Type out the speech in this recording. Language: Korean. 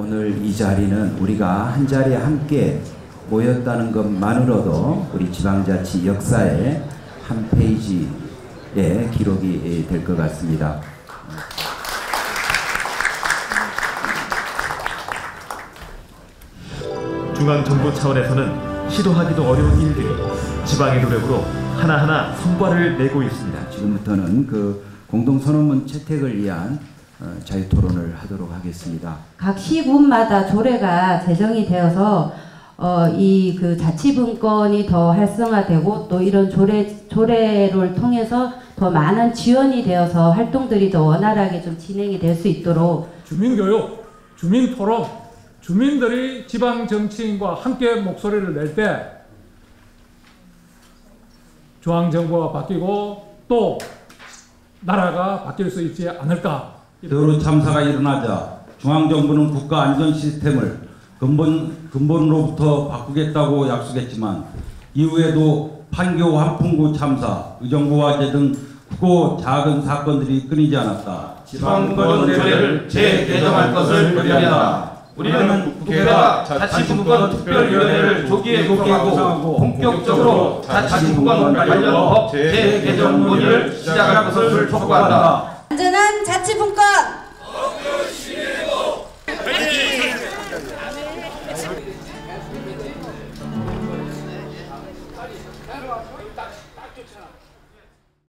오늘 이 자리는 우리가 한 자리에 함께 모였다는 것만으로도 우리 지방자치 역사의 한 페이지의 기록이 될 것 같습니다. 중앙 정부 차원에서는 시도하기도 어려운 일들이 지방의 노력으로 하나하나 성과를 내고 있습니다. 지금부터는 그 공동선언문 채택을 위한 어, 자유 토론을 하도록 하겠습니다. 각 시군마다 조례가 제정이 되어서 어, 이 그 자치분권이 더 활성화되고 또 이런 조례 조례를 통해서 더 많은 지원이 되어서 활동들이 더 원활하게 좀 진행이 될 수 있도록 주민교육, 주민토론, 주민들이 지방 정치인과 함께 목소리를 낼 때 중앙정부가 바뀌고 또 나라가 바뀔 수 있지 않을까. 세월호 참사가 일어나자 중앙정부는 국가 안전 시스템을 근본, 근본으로부터 바꾸겠다고 약속했지만 이후에도 판교 한풍구 참사, 의정부 화재 등 크고 작은 사건들이 끊이지 않았다. 지방권 조례를 재개정할 것을 결의한다. 우리는 국회가 자치분권 특별위원회를 조기에 구성하고 본격적으로 자치분권 관련 법 재개정 논의를 시작할 것을 촉구한다. 안전한 자치분권 Thank you.